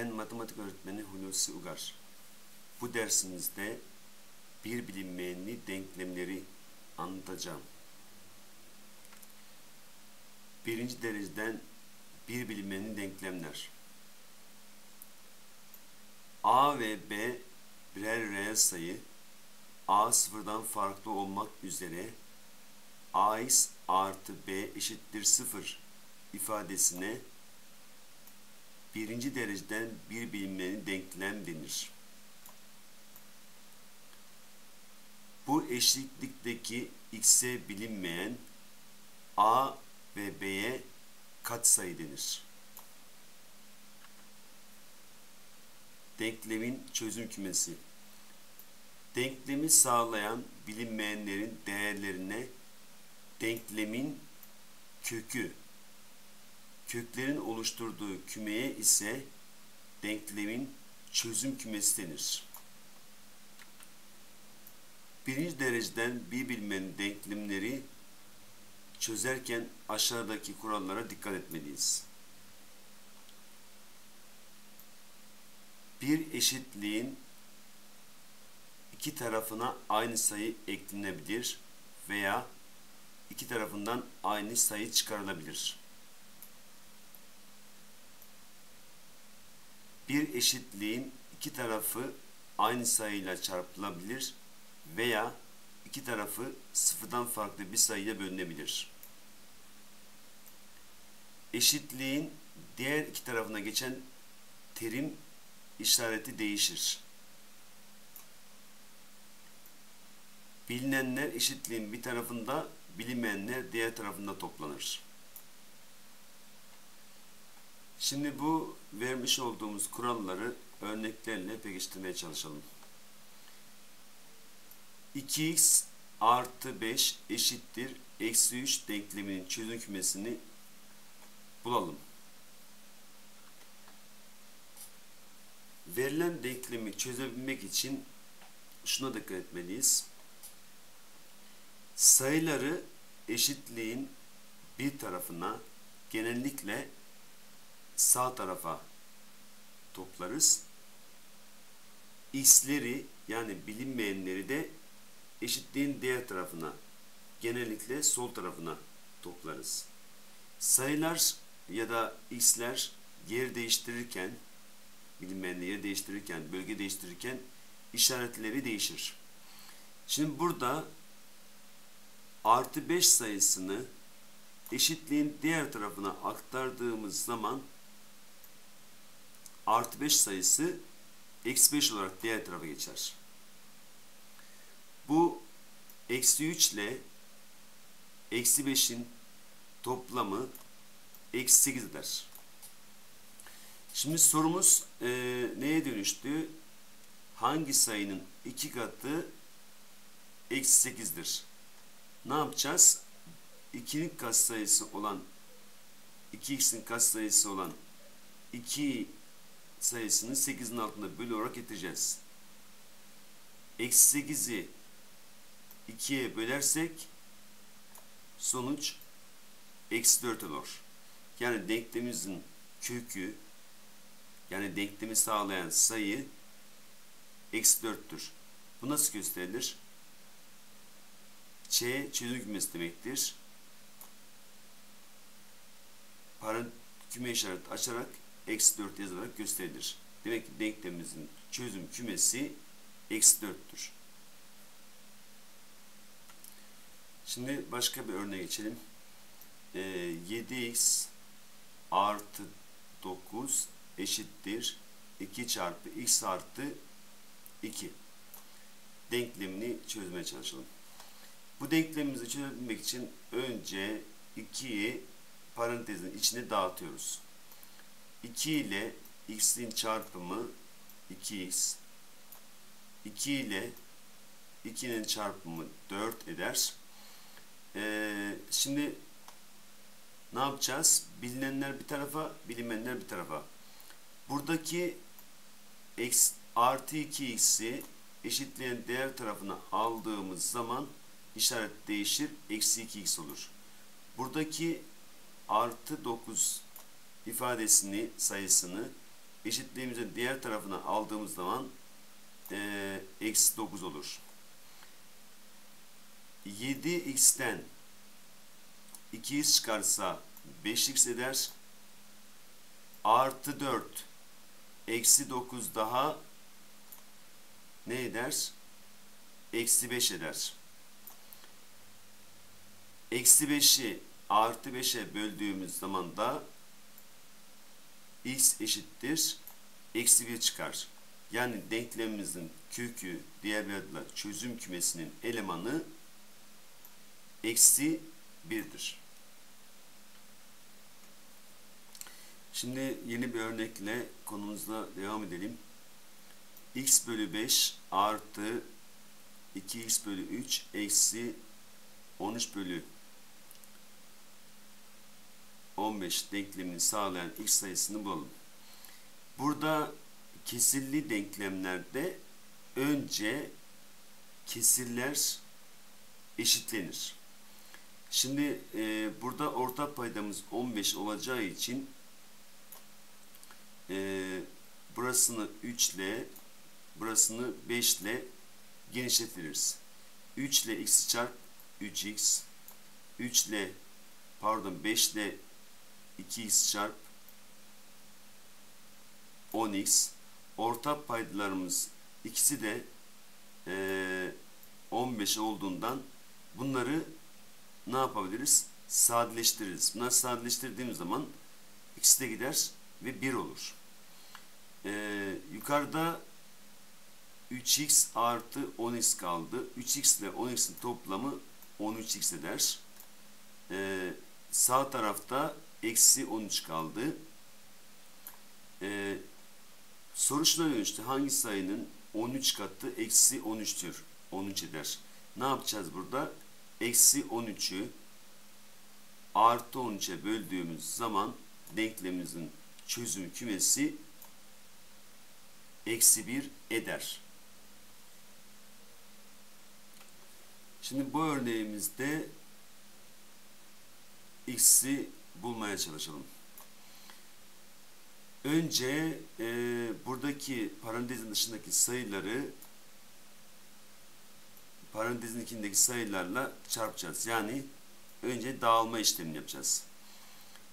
Ben matematik öğretmeni Hulusi Ugar. Bu dersimizde bir bilinmeyenli denklemleri anlatacağım. Birinci dereceden bir bilinmeyenli denklemler. A ve B birer reel sayı. A sıfırdan farklı olmak üzere ax artı b eşittir sıfır ifadesine birinci dereceden bir bilinmeyen denklem denir. Bu eşitlikteki x'e bilinmeyen a ve b'ye katsayı denir. Denklemin çözüm kümesi Denklemi sağlayan bilinmeyenlerin değerlerine denklemin kökü köklerin oluşturduğu kümeye ise denklemin çözüm kümesi denir. Birinci dereceden bir bilmenin denklemleri çözerken aşağıdaki kurallara dikkat etmeliyiz. Bir eşitliğin iki tarafına aynı sayı eklenebilir veya iki tarafından aynı sayı çıkarılabilir. Bir eşitliğin iki tarafı aynı sayıyla çarpılabilir veya iki tarafı sıfırdan farklı bir sayıya bölünebilir. Eşitliğin diğer iki tarafına geçen terim işareti değişir. Bilinenler eşitliğin bir tarafında, bilinmeyenler diğer tarafında toplanır. Şimdi bu vermiş olduğumuz kuralları örneklerle pekiştirmeye çalışalım. 2x artı 5 eşittir eksi 3 denkleminin çözüm kümesini bulalım. Verilen denklemi çözebilmek için şuna dikkat etmeliyiz. Sayıları eşitliğin bir tarafına genellikle sağ tarafa toplarız. X'leri yani bilinmeyenleri de eşitliğin diğer tarafına genellikle sol tarafına toplarız. Sayılar ya da x'ler yer değiştirirken bilinmeyenleri yer değiştirirken, bölge değiştirirken işaretleri değişir. Şimdi burada artı 5 sayısını eşitliğin diğer tarafına aktardığımız zaman artı 5 sayısı eksi 5 olarak diğer tarafa geçer. Bu eksi 3 ile eksi 5'in toplamı eksi 8 eder. Şimdi sorumuz e, neye dönüştü? Hangi sayının iki katı eksi 8'dir? Ne yapacağız? 2'nin katsayısı olan 2x'in katsayısı olan 2 sayısını 8'in altında bölü olarak getireceğiz. Eksi 8'i 2'ye bölersek sonuç eksi 4 olur. Yani denklemimizin kökü yani denklemi sağlayan sayı eksi 4'tür. Bu nasıl gösterilir? Ç çözüm kümesi demektir. Parant küme işareti açarak eksi 4 yazılarak gösterilir. Demek ki denklemimizin çözüm kümesi eksi 4'tür. Şimdi başka bir örneğe geçelim. Ee, 7x artı 9 eşittir 2 çarpı x artı 2 denklemini çözmeye çalışalım. Bu denklemimizi çözebilmek için önce 2'yi parantezin içine dağıtıyoruz. 2 ile x'in çarpımı 2x 2 ile 2'nin çarpımı 4 eder. Ee, şimdi ne yapacağız? Bilinenler bir tarafa, bilinmeyenler bir tarafa. Buradaki x artı 2x'i eşitleyen değer tarafına aldığımız zaman işaret değişir. Eksi 2x olur. Buradaki artı 9 ifadesini sayısını eşitliğimizin diğer tarafına aldığımız zaman e, eksi 9 olur. 7x'ten 2x çıkarsa 5x eder. Artı 4 eksi 9 daha ne eder? Eksi 5 eder. Eksi 5'i artı 5'e böldüğümüz zaman da x eşittir eksi 1 çıkar. Yani denklemimizin kökü diğer bir adıyla çözüm kümesinin elemanı eksi 1'dir. Şimdi yeni bir örnekle konumuzla devam edelim. x bölü 5 artı 2x bölü 3 eksi 13 bölü 15 denklemini sağlayan x sayısını bulalım. Burada kesirli denklemlerde önce kesirler eşitlenir. Şimdi e, burada ortak paydamız 15 olacağı için e, burasını 3 ile burasını 5 ile genişletiriz. 3 ile x çarp 3x 3 ile pardon 5 ile 2x çarp 10x ortak paydalarımız ikisi de e, 15 olduğundan bunları ne yapabiliriz? Sadeleştiririz. Bunları sadeleştirdiğimiz zaman ikisi de gider ve 1 olur. Ee, yukarıda 3x artı 10x kaldı. 3x ile 10x'in toplamı 13x eder. Ee, sağ tarafta eksi 13 kaldı. Ee, soru şuna dönüştü. Hangi sayının 13 katı eksi 13'tür? 13 eder. Ne yapacağız burada? Eksi 13'ü artı 13'e böldüğümüz zaman denklemimizin çözüm kümesi eksi 1 eder. Şimdi bu örneğimizde x'i bulmaya çalışalım. Önce e, buradaki parantezin dışındaki sayıları parantezin içindeki sayılarla çarpacağız. Yani önce dağılma işlemini yapacağız.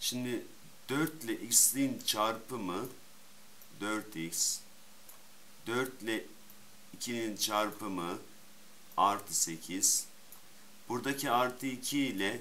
Şimdi 4 ile x'in çarpımı 4x 4 ile 2'nin çarpımı artı 8 buradaki artı 2 ile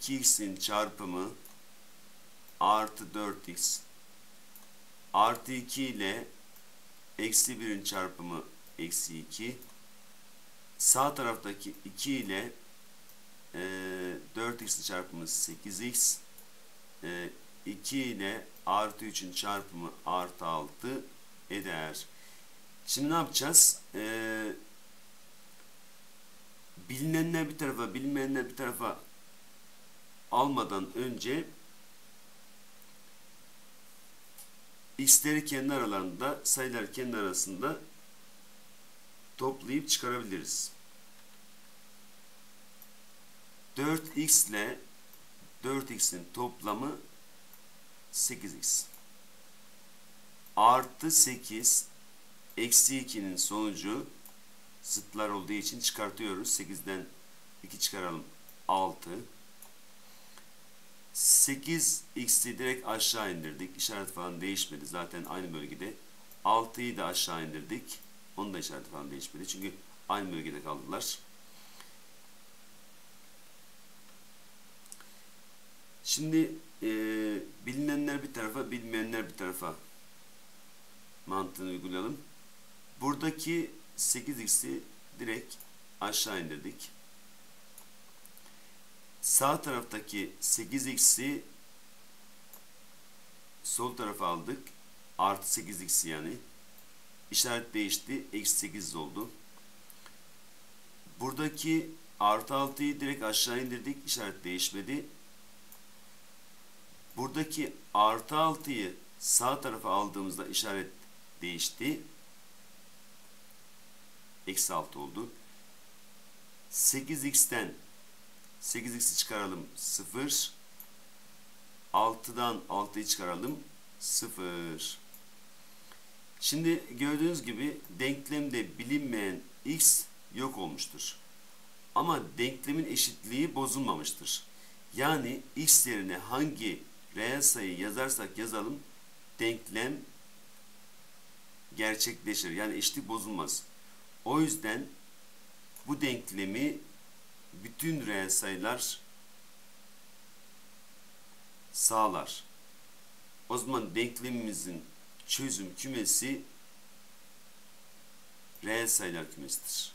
2x'in çarpımı artı 4x artı 2 ile eksi 1'in çarpımı eksi 2 sağ taraftaki 2 ile e, 4x'in çarpımı 8x e, 2 ile artı 3'ün çarpımı artı 6 eder. Şimdi ne yapacağız? Ee, bilinenler bir tarafa, bilmeyenler bir tarafa almadan önce x'leri kendi aralarında, sayılar kendi arasında toplayıp çıkarabiliriz. 4x ile 4x'in toplamı 8x. Artı 8 eksi 2'nin sonucu zıtlar olduğu için çıkartıyoruz. 8'den 2 çıkaralım. 6 8x'i direkt aşağı indirdik. İşaret falan değişmedi. Zaten aynı bölgede. 6'yı da aşağı indirdik. Onun da işareti falan değişmedi. Çünkü aynı bölgede kaldılar. Şimdi e, bilinenler bir tarafa, bilmeyenler bir tarafa mantığını uygulayalım. Buradaki 8x'i direkt aşağı indirdik. Sağ taraftaki 8x'i sol tarafa aldık. Artı 8x yani. İşaret değişti. Eksi 8 oldu. Buradaki artı 6'yı direkt aşağı indirdik. İşaret değişmedi. Buradaki artı 6'yı sağ tarafa aldığımızda işaret değişti. Eksi 6 oldu. 8x'ten 8x'i çıkaralım 0. 6'dan 6'yı çıkaralım 0. Şimdi gördüğünüz gibi denklemde bilinmeyen x yok olmuştur. Ama denklemin eşitliği bozulmamıştır. Yani x yerine hangi reel sayı yazarsak yazalım denklem gerçekleşir. Yani eşitlik bozulmaz. O yüzden bu denklemi bütün reel sayılar sağlar. O zaman denklemimizin çözüm kümesi reel sayılar kümesidir.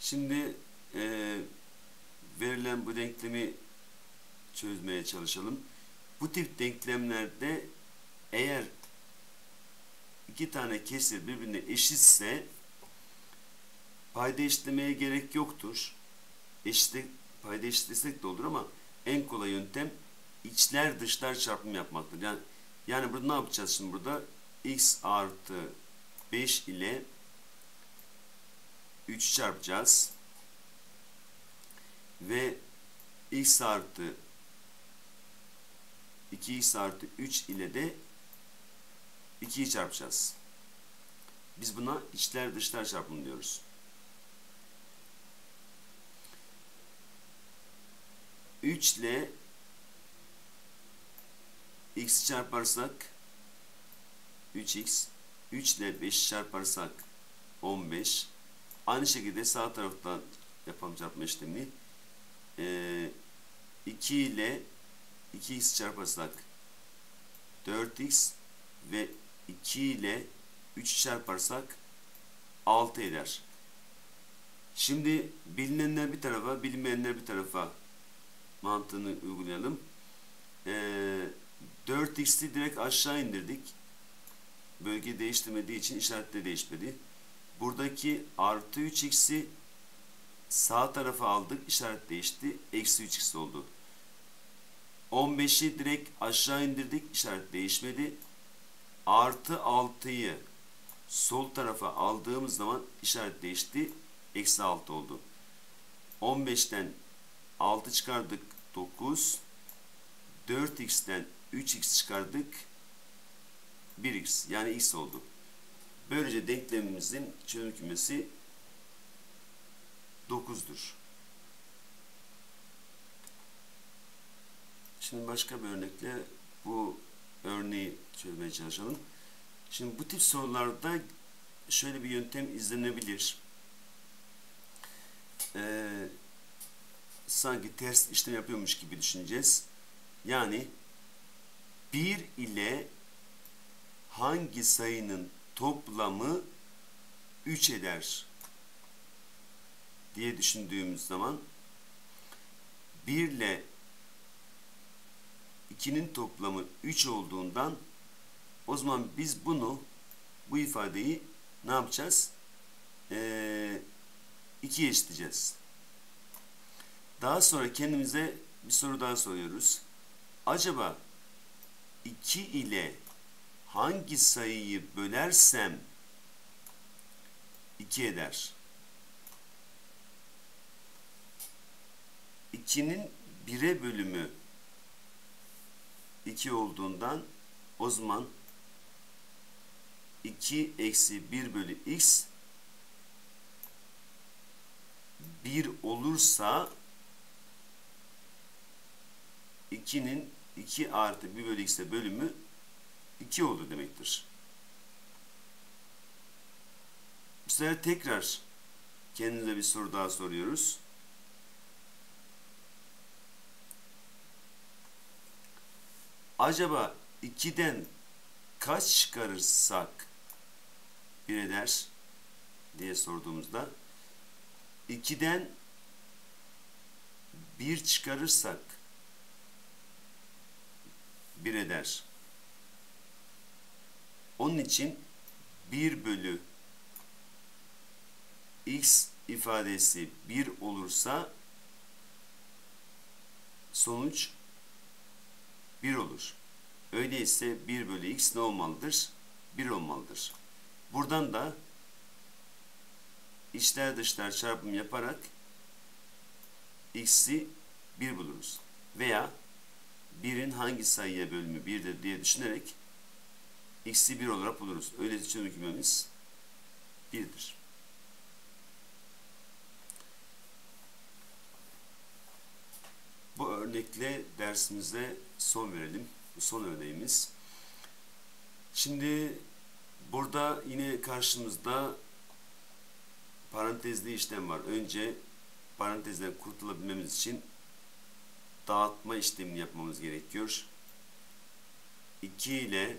Şimdi e, verilen bu denklemi çözmeye çalışalım. Bu tip denklemlerde eğer iki tane kesir birbirine eşitse payda eşitlemeye gerek yoktur. Eşitlik, payda eşitlesek de olur ama en kolay yöntem içler dışlar çarpım yapmaktır. Yani, yani burada ne yapacağız şimdi burada? x artı 5 ile 3 çarpacağız. Ve x artı 2x artı 3 ile de 2'yi çarpacağız. Biz buna içler dışlar çarpımı diyoruz. 3 ile x çarparsak 3x 3 ile 5 çarparsak 15 aynı şekilde sağ taraftan yapalım çarpma işlemi ee, 2 ile 2x çarparsak 4x ve 2 ile 3 çarparsak 6 eder. Şimdi bilinenler bir tarafa, bilinmeyenler bir tarafa mantığını uygulayalım. Ee, 4x'i direkt aşağı indirdik. Bölge değiştirmediği için işaret de değişmedi. Buradaki artı 3x'i sağ tarafa aldık. işaret değişti. Eksi 3x oldu. 15'i direkt aşağı indirdik. işaret değişmedi. Artı 6'yı sol tarafa aldığımız zaman işaret değişti. Eksi 6 oldu. 15'ten 6 çıkardık 9. 4x'ten 3x çıkardık 1x yani x oldu. Böylece denklemimizin çözüm kümesi 9'dur. Şimdi başka bir örnekle bu örneği çözmeye çalışalım. Şimdi bu tip sorularda şöyle bir yöntem izlenebilir. Ee, sanki ters işlem yapıyormuş gibi düşüneceğiz. Yani 1 ile hangi sayının toplamı 3 eder diye düşündüğümüz zaman 1 ile 2'nin toplamı 3 olduğundan o zaman biz bunu bu ifadeyi ne yapacağız? Ee, 2'ye eşitleyeceğiz. Daha sonra kendimize bir soru daha soruyoruz. Acaba 2 ile hangi sayıyı bölersem 2 eder? 2'nin 1'e bölümü 2 olduğundan o zaman 2 eksi 1 bölü x 1 olursa 2'nin 2 artı 1 bölü x'e bölümü 2 oldu demektir. Bu sefer tekrar kendimize bir soru daha soruyoruz. Acaba 2'den kaç çıkarırsak bir eder diye sorduğumuzda 2'den 1 çıkarırsak 1 eder. Onun için 1 bölü x ifadesi 1 olursa sonuç 1 olur. Öyleyse 1 bölü x ne olmalıdır? 1 olmalıdır. Buradan da içler dışlar çarpım yaparak x'i 1 buluruz. Veya 1'in hangi sayıya bölümü 1'dir diye düşünerek x'i 1 olarak buluruz. Öyleyse çözüm kümemiz 1'dir. Bu örnekle dersimize son verelim. Son örneğimiz. Şimdi burada yine karşımızda parantezli işlem var. Önce parantezden kurtulabilmemiz için dağıtma işlemini yapmamız gerekiyor. 2 ile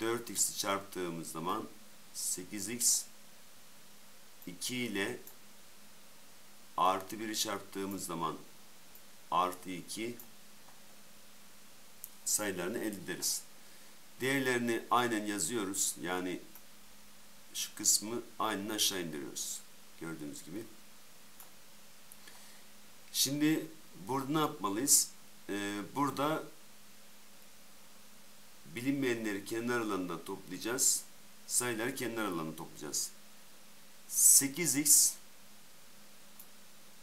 4x'i çarptığımız zaman 8x 2 ile artı 1'i çarptığımız zaman artı 2 sayılarını elde ederiz. Değerlerini aynen yazıyoruz. Yani şu kısmı aynen aşağı indiriyoruz. Gördüğünüz gibi. Şimdi burada ne yapmalıyız? Ee, burada bilinmeyenleri kenar alanında toplayacağız. Sayıları kenar alanına toplayacağız. 8x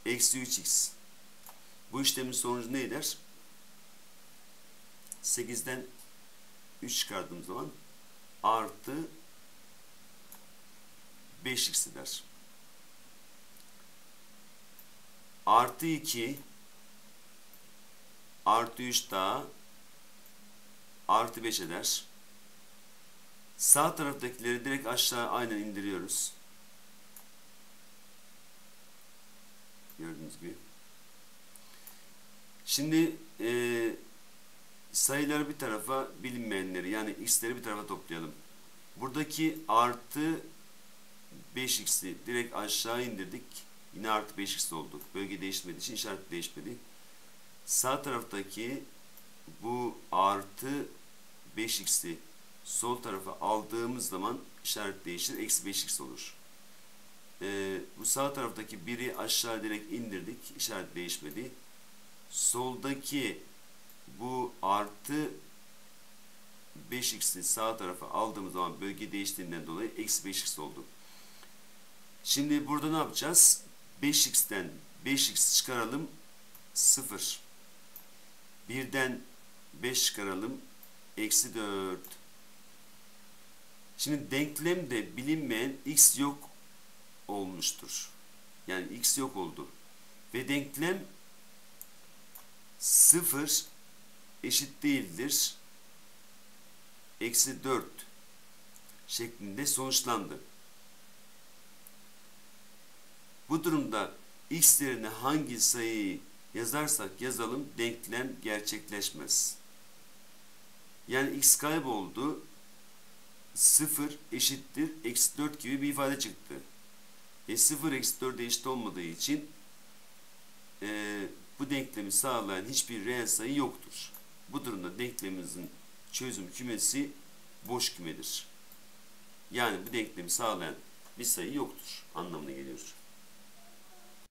eksi 3x. Bu işlemin sonucu ne eder? 8'den 3 çıkardığım zaman artı 5x eder. Artı 2 artı 3 daha artı 5 eder. Sağ taraftakileri direkt aşağı aynen indiriyoruz. Gördüğünüz gibi. Şimdi e, sayıları bir tarafa bilinmeyenleri yani x'leri bir tarafa toplayalım. Buradaki artı 5x'i direkt aşağı indirdik. Yine artı 5x oldu. Bölge değişmediği için işaret değişmedi. Sağ taraftaki bu artı 5x'i sol tarafa aldığımız zaman işaret değişir. Eksi 5x olur. Ee, bu sağ taraftaki 1'i aşağı direkt indirdik. İşaret değişmedi. Soldaki bu artı 5x'i sağ tarafa aldığımız zaman bölge değiştiğinden dolayı eksi 5x oldu. Şimdi burada ne yapacağız? 5x'ten 5x çıkaralım 0. 1'den 5 çıkaralım eksi 4. Şimdi denklemde bilinmeyen x yok olmuştur. Yani x yok oldu. Ve denklem 0 eşit değildir. Eksi 4 şeklinde sonuçlandı. Bu durumda x yerine hangi sayıyı yazarsak yazalım denklem gerçekleşmez. Yani x kayboldu. 0 eşittir eksi 4 gibi bir ifade çıktı. E 0 eksi 4 eşit olmadığı için e, bu denklemi sağlayan hiçbir reel sayı yoktur. Bu durumda denklemimizin çözüm kümesi boş kümedir. Yani bu denklemi sağlayan bir sayı yoktur anlamına geliyor.